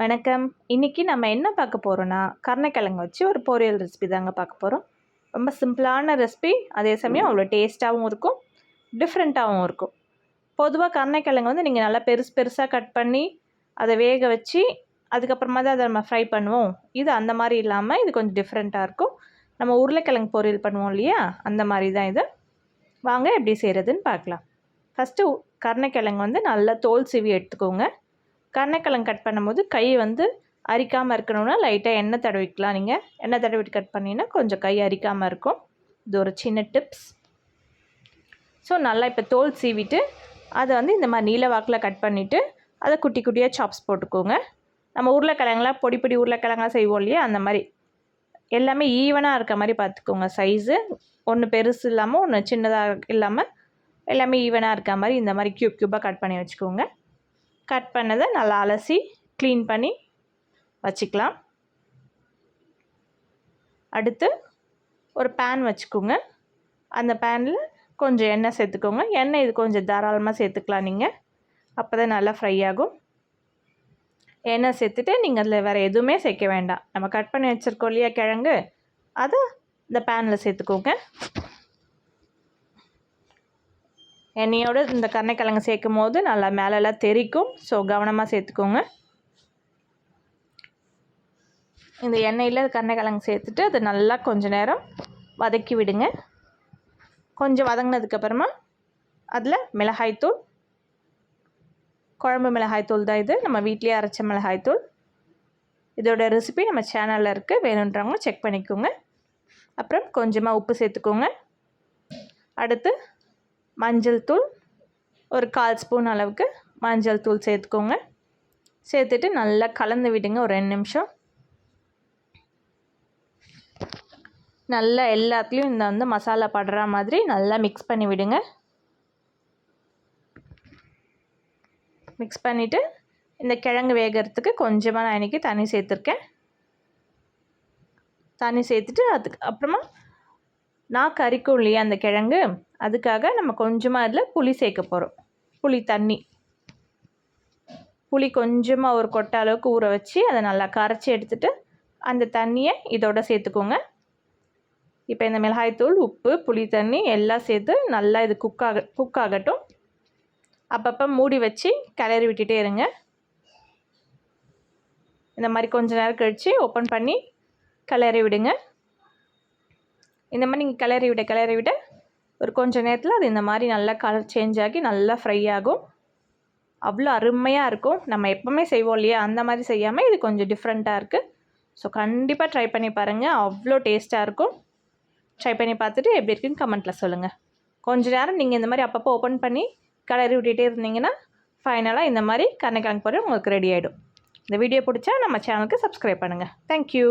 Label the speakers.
Speaker 1: வணக்கம். இன்றைக்கி நம்ம என்ன பார்க்க போகிறோன்னா கருணைக்கிழங்கு வச்சு ஒரு பொரியல் ரெசிபி தாங்க பார்க்க போகிறோம் ரொம்ப சிம்பிளான ரெசிபி அதே சமயம் அவ்வளோ டேஸ்ட்டாகவும் இருக்கும் டிஃப்ரெண்ட்டாகவும் இருக்கும். பொதுவாக கருணைக்கிழங்கு வந்து நீங்கள் நல்லா பெருசு பெருசாக கட் பண்ணி அதை வேக வச்சு அதுக்கப்புறமா தான் அதை நம்ம ஃப்ரை பண்ணுவோம். இது அந்த மாதிரி இல்லாமல் இது கொஞ்சம் டிஃப்ரெண்ட்டாக இருக்கும். நம்ம உருளைக்கிழங்கு பொரியல் பண்ணுவோம் இல்லையா? அந்த மாதிரி தான் இது. வாங்க எப்படி செய்கிறதுன்னு பார்க்கலாம். ஃபஸ்ட்டு கருணைக்கிழங்கு வந்து நல்லா தோல் சீவி எடுத்துக்கோங்க. கருணக்கிழங்கு கட் பண்ணும்போது கை வந்து அரிக்காமல் இருக்கணும்னா லைட்டாக எண்ணெய் தடவிக்கலாம் நீங்கள் எண்ணெய் தடவிட்டு கட் பண்ணிங்கன்னா கொஞ்சம் கை அரிக்காமல் இருக்கும். இது ஒரு சின்ன டிப்ஸ் ஸோ நல்லா இப்போ தோல் சீவிட்டு அதை வந்து இந்த மாதிரி நீல வாக்கில் கட் பண்ணிவிட்டு அதை குட்டி குட்டியாக சாப்ஸ் போட்டுக்கோங்க. நம்ம உருளைக்கிழங்குலாம் பொடி பொடி உருளைக்கிழங்கெலாம் செய்வோம் இல்லையா? அந்த மாதிரி. எல்லாமே ஈவனாக இருக்க மாதிரி பார்த்துக்கோங்க. சைஸு ஒன்று பெருசு இல்லாமல் ஒன்று சின்னதாக இல்லாமல் எல்லாமே ஈவனாக இருக்க மாதிரி இந்த மாதிரி க்யூப் க்யூப்பாக கட் பண்ணி வச்சுக்கோங்க. கட் பண்ணதை நல்லா அலசி க்ளீன் பண்ணி வச்சுக்கலாம். அடுத்து ஒரு பேன் வச்சுக்கோங்க. அந்த பேனில் கொஞ்சம் எண்ணெய் சேர்த்துக்கோங்க. எண்ணெய் இது கொஞ்சம் தாராளமாக சேர்த்துக்கலாம் நீங்கள் அப்போ தான் நல்லா ஃப்ரை ஆகும். எண்ணெய் சேர்த்துட்டு நீங்கள் அதில் வேறு எதுவுமே சேர்க்க வேண்டாம். நம்ம கட் பண்ணி வச்சுருக்கோம் இல்லையா கிழங்கு? அதை இந்த பேனில் சேர்த்துக்கோங்க. எண்ணெயோடு இந்த கருணைக்கிழங்கு சேர்க்கும் போது நல்லா மேலெல்லாம் தெரிக்கும். ஸோ கவனமாக சேர்த்துக்கோங்க. இந்த எண்ணெயில் கருணைக்கிழங்கு சேர்த்துட்டு அது நல்லா கொஞ்சம் நேரம் வதக்கி விடுங்க. கொஞ்சம் வதங்கினதுக்கப்புறமா அதில் மிளகாய்த்தூள் குழம்பு மிளகாய்த்தூள் தான் இது. நம்ம வீட்லேயே அரைச்ச மிளகாய்த்தூள் இதோட ரெசிபி நம்ம சேனலில் இருக்குது வேணுன்றவங்க செக் பண்ணிக்கோங்க. அப்புறம் கொஞ்சமாக உப்பு சேர்த்துக்கோங்க. அடுத்து மஞ்சள் தூள் ஒரு கால் ஸ்பூன் அளவுக்கு மஞ்சள் தூள் சேர்த்துக்கோங்க. சேர்த்துட்டு நல்லா கலந்து விடுங்க ஒரு ரெண்டு நிமிஷம். நல்லா எல்லாத்துலேயும் இந்த வந்து மசாலா படுற மாதிரி நல்லா மிக்ஸ் பண்ணி விடுங்க. மிக்ஸ் பண்ணிவிட்டு இந்த கிழங்கு வேகிறதுக்கு கொஞ்சமாக நான் இன்றைக்கி தண்ணி சேர்த்துருக்கேன். தண்ணி சேர்த்துட்டு அதுக்கு அப்புறமா நான் கறிக்கும் இல்லையா அந்த கிழங்கு அதுக்காக நம்ம கொஞ்சமாக அதில் புளி சேர்க்க போகிறோம் புளி தண்ணி. புளி கொஞ்சமாக ஒரு கொட்டை அளவுக்கு ஊற வச்சு அதை நல்லா கரைச்சி எடுத்துகிட்டு அந்த தண்ணியை இதோட சேர்த்துக்கோங்க. இப்போ இந்த மிளகாய்த்தூள் உப்பு புளி தண்ணி எல்லாம் சேர்த்து நல்லா இது குக் ஆக குக் ஆகட்டும். அப்பப்போ மூடி வச்சு கிளறி விட்டுட்டே இருங்க. இந்த மாதிரி கொஞ்ச நேரம் கழித்து ஓப்பன் பண்ணி கிளறி விடுங்க. இந்த மாதிரி நீங்கள் கிளறி விட கிளறி விட ஒரு கொஞ்சம் நேரத்தில் அது இந்த மாதிரி நல்லா கலர் சேஞ்ச் ஆகி நல்லா ஃப்ரை ஆகும். அவ்வளோ அருமையாக இருக்கும். நம்ம எப்போவுமே செய்வோம் இல்லையா? அந்த மாதிரி செய்யாமல் இது கொஞ்சம் டிஃப்ரெண்ட்டாக இருக்குது ஸோ கண்டிப்பாக ட்ரை பண்ணி பாருங்கள் அவ்வளோ டேஸ்ட்டாக இருக்கும். ட்ரை பண்ணி பார்த்துட்டு எப்படி இருக்குன்னு கமெண்ட்டில் சொல்லுங்கள் கொஞ்ச நேரம் நீங்கள் இந்த மாதிரி அப்பப்போ ஓப்பன் பண்ணி கலரி விட்டுகிட்டே இருந்தீங்கன்னா ஃபைனலாக இந்த மாதிரி கருணைக்கிழங்கு பொருள் உங்களுக்கு ரெடி ஆகிடும் இந்த வீடியோ பிடிச்சா நம்ம சேனலுக்கு சப்ஸ்கிரைப் பண்ணுங்கள் தேங்க்யூ